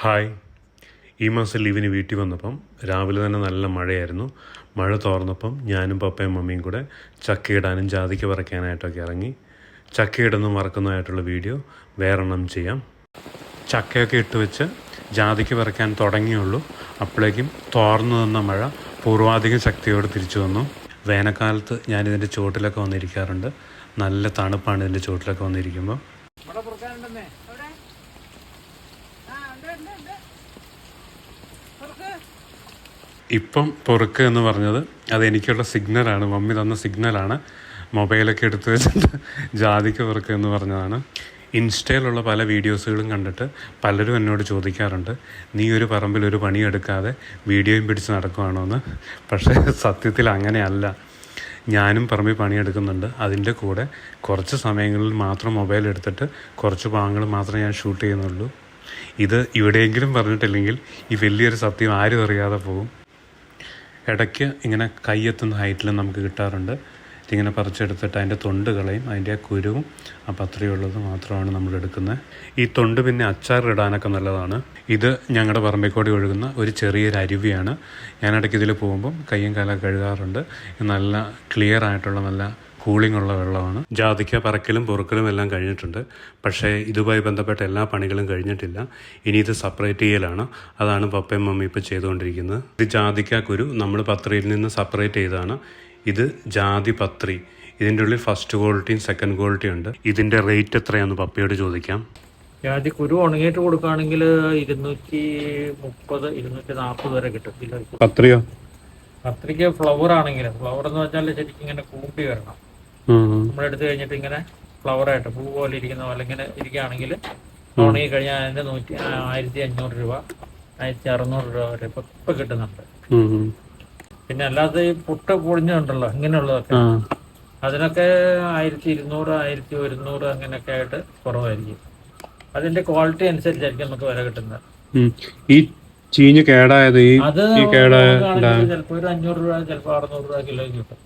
Hi. ഈ മാസം ലീവിന് വീട്ടിൽ വന്നപ്പം രാവിലെ തന്നെ നല്ല മഴയായിരുന്നു. മഴ തോർന്നപ്പം ഞാനും പപ്പയും മമ്മിയും കൂടെ ചക്കയിടാനും ജാതിക്ക് പറിക്കാനായിട്ടൊക്കെ ഇറങ്ങി. ചക്കയിടുന്നു മറക്കുന്നതായിട്ടുള്ള വീഡിയോ വേറെണ്ണം ചെയ്യാം. ചക്കയൊക്കെ ഇട്ട് വെച്ച് ജാതിക്ക് പറിക്കാൻ തുടങ്ങിയുള്ളൂ. അപ്പോഴേക്കും തോർന്നു നിന്ന മഴ പൂർവാധികം ശക്തിയോടെ തിരിച്ചു വന്നു. വേനൽക്കാലത്ത് ഞാനിതിന്റെ ചുവട്ടിലൊക്കെ വന്നിരിക്കാറുണ്ട്. നല്ല തണുപ്പാണ് ഇതിന്റെ ചുവട്ടിലൊക്കെ വന്നിരിക്കുമ്പോൾ ഇവിടെ പൊറുക്കാനുണ്ടെന്നേ ഇപ്പം പൊറുക്ക് എന്ന് പറഞ്ഞത് അത് എനിക്കുള്ള സിഗ്നലാണ്. മമ്മി തന്ന സിഗ്നലാണ്. മൊബൈലൊക്കെ എടുത്ത് വെച്ചിട്ട് ജാതിക്ക് പൊറുക്ക് എന്ന് പറഞ്ഞതാണ്. ഇൻസ്റ്റയിലുള്ള പല വീഡിയോസുകളും കണ്ടിട്ട് പലരും എന്നോട് ചോദിക്കാറുണ്ട് നീ ഒരു പറമ്പിൽ ഒരു പണിയെടുക്കാതെ വീഡിയോയും പിടിച്ച് നടക്കുവാണോ എന്ന്? പക്ഷേ സത്യത്തിൽ അങ്ങനെയല്ല. ഞാനും പറമ്പിൽ പണിയെടുക്കുന്നുണ്ട്. അതിന്റെ കൂടെ കുറച്ച് സമയങ്ങളിൽ മാത്രം മൊബൈൽ എടുത്തിട്ട് കുറച്ച് ഭാഗങ്ങൾ മാത്രമേ ഞാൻ ഷൂട്ട് ചെയ്യുന്നുള്ളൂ. ഇത് ഇവിടെയെങ്കിലും പറഞ്ഞിട്ടില്ലെങ്കിൽ ഈ വലിയൊരു സത്യം ആരും അറിയാതെ പോകും. ഇടയ്ക്ക് ഇങ്ങനെ കയ്യെത്തുന്ന ഹൈറ്റിൽ നമുക്ക് കിട്ടാറുണ്ട്. ഇതിങ്ങനെ പറിച്ചെടുത്തിട്ട് അതിന്റെ തൊണ്ട് കളയും അതിന്റെ ആ കുരുവും ആ പത്രയുള്ളത് മാത്രമാണ് നമ്മൾ എടുക്കുന്നത്. ഈ തൊണ്ട് പിന്നെ അച്ചാറിടാനൊക്കെ നല്ലതാണ്. ഇത് ഞങ്ങളുടെ പറമ്പിക്കോടി ഒഴുകുന്ന ഒരു ചെറിയൊരു അരുവിയാണ്. ഞാൻ ഇടയ്ക്ക് ഇതിൽ പോകുമ്പം കയ്യും കാലം കഴുകാറുണ്ട്. നല്ല ക്ലിയർ ആയിട്ടുള്ള നല്ല കൂളിംഗ് ഉള്ള വെള്ളമാണ്. ജാതിക്ക പറക്കലും പൊറുക്കലും എല്ലാം കഴിഞ്ഞിട്ടുണ്ട്. പക്ഷേ ഇതുമായി ബന്ധപ്പെട്ട എല്ലാ പണികളും കഴിഞ്ഞിട്ടില്ല. ഇനി ഇത് സെപ്പറേറ്റ് ചെയ്യലാണ്. അതാണ് പപ്പയും മമ്മി ഇപ്പോൾ ചെയ്തുകൊണ്ടിരിക്കുന്നത്. ഇത് ജാതിക്ക കുരു. നമ്മൾ പത്രിയിൽ നിന്ന് സെപ്പറേറ്റ് ചെയ്തതാണ്. ഇത് ജാതി പത്രി. ഇതിന്റെ ഉള്ളിൽ ഫസ്റ്റ് ക്വാളിറ്റിയും സെക്കൻഡ് ക്വാളിറ്റിയും ഉണ്ട്. ഇതിന്റെ റേറ്റ് എത്രയാണെന്ന് പപ്പയോട് ചോദിക്കാം. ജാതി കുരു ഉണങ്ങിയിട്ട് കൊടുക്കുകയാണെങ്കിൽ ഇരുന്നൂറ്റി മുപ്പത് ഇരുന്നൂറ്റി നാൽപ്പത് വരെ കിട്ടും കിലോയ്ക്ക്. പത്രിയോ? പത്രിക്ക് ഫ്ലവർ ആണെങ്കിലും. ഫ്ലവർ എന്ന് വെച്ചാൽ ശരിക്കും ഇങ്ങനെ കൂമ്പി വരണം. നമ്മളെടുത്ത് കഴിഞ്ഞിട്ട് ഇങ്ങനെ ഫ്ലവർ ആയിട്ട് പൂ പോലെ ഇരിക്കുന്ന പോലെ ഇങ്ങനെ ഇരിക്കുകയാണെങ്കിൽ ഉണങ്ങി കഴിഞ്ഞാൽ അതിന്റെ നൂറ്റി ആയിരത്തി അഞ്ഞൂറ് രൂപ ആയിരത്തി അറുന്നൂറ് രൂപ വരെ ഇപ്പൊ ഇപ്പൊ കിട്ടുന്നുണ്ട്. പിന്നെ അല്ലാതെ ഈ പുട്ട് പൊടിഞ്ഞുണ്ടല്ലോ ഇങ്ങനെയുള്ളതൊക്കെ. അതിനൊക്കെ ആയിരത്തി ഇരുന്നൂറ് ആയിരത്തി ഒരുന്നൂറ് അങ്ങനെയൊക്കെ ആയിട്ട് കുറവായിരിക്കും. അതിന്റെ ക്വാളിറ്റി അനുസരിച്ചായിരിക്കും നമുക്ക് വില കിട്ടുന്നത്. ഈ ചീഞ്ഞ് കേടായത് ഈ കേടായ ചിലപ്പോ ഒരു അഞ്ഞൂറ് രൂപ ചിലപ്പോ അറുന്നൂറ് രൂപ കിലോ കിട്ടും.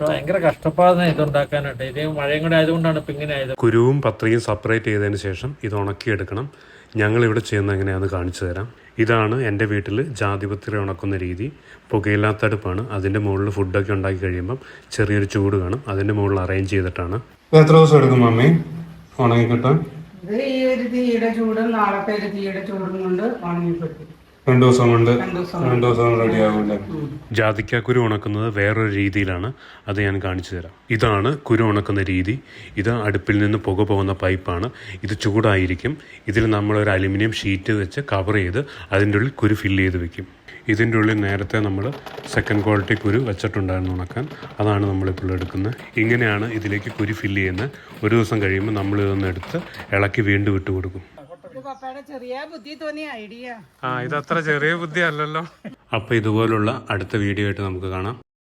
ഭയങ്കര കഷ്ടപ്പാടാണ് ഇത് ഇതുണ്ടാക്കാനായിട്ട്. ഇത് മഴയും കൂടെ ആയതുകൊണ്ടാണ് ഇപ്പൊ ഇങ്ങനെ ആയത്. കുരുവും പത്രയും സെപ്പറേറ്റ് ചെയ്തതിന് ശേഷം ഇത് ഉണക്കിയെടുക്കണം. ഞങ്ങൾ ഇവിടെ ചെയ്യുന്ന എങ്ങനെയാണെന്ന് കാണിച്ചു തരാം. ഇതാണ് എന്റെ വീട്ടിൽ ജാതിപത്രി ഉണക്കുന്ന രീതി. പുകയില്ലാത്തടുപ്പാണ്. അതിന്റെ മുകളിൽ ഫുഡൊക്കെ ഉണ്ടാക്കി കഴിയുമ്പം ചെറിയൊരു ചൂട് കാണും. അതിന്റെ മുകളിൽ അറേഞ്ച് ചെയ്തിട്ടാണ്. എത്ര ദിവസം എടുക്കും മമ്മി? ഉണങ്ങിക്കിട്ടാൻ? ഈ ഒരു തീയുടെ ചൂടും നാളത്തെ ഒരു തീയുടെ ചൂടും കൊണ്ട് ഉണങ്ങിപ്പെടുത്തി രണ്ട് ദിവസം കൊണ്ട്. രണ്ടു ദിവസം റെഡി ആകുമല്ലേ ജാതിക്കാക്കുരു ഉണക്കുന്നത് വേറൊരു രീതിയിലാണ്. അത് ഞാൻ കാണിച്ചു തരാം. ഇതാണ് കുരു ഉണക്കുന്ന രീതി. ഇത് അടുപ്പിൽ നിന്ന് പുക പോകുന്ന പൈപ്പാണ്. ഇത് ചൂടായിരിക്കും. ഇതിൽ നമ്മൾ ഒരു അലുമിനിയം ഷീറ്റ് വെച്ച് കവർ ചെയ്ത് അതിന്റെ ഉള്ളിൽ കുരു ഫില്ല് ചെയ്ത് വെക്കും. ഇതിന്റെ ഉള്ളിൽ നേരത്തെ നമ്മൾ സെക്കൻഡ് ക്വാളിറ്റി കുരു വെച്ചിട്ടുണ്ടായിരുന്നു ഉണക്കാൻ. അതാണ് നമ്മളിപ്പോൾ എടുക്കുന്നത്. ഇങ്ങനെയാണ് ഇതിലേക്ക് കുരു ഫില്ല് ചെയ്യുന്നത്. ഒരു ദിവസം കഴിയുമ്പോൾ നമ്മൾ ഇതൊന്ന് എടുത്ത് ഇളക്കി വീണ്ടും ഇട്ട് കൊടുക്കും. പപ്പയുടെ ചെറിയ ബുദ്ധി തോന്നിയ ഐഡിയ. ആ ഇത് അത്ര ചെറിയ ബുദ്ധി അല്ലല്ലോ. അപ്പൊ ഇതുപോലുള്ള അടുത്ത വീഡിയോ ആയിട്ട് നമുക്ക് കാണാം.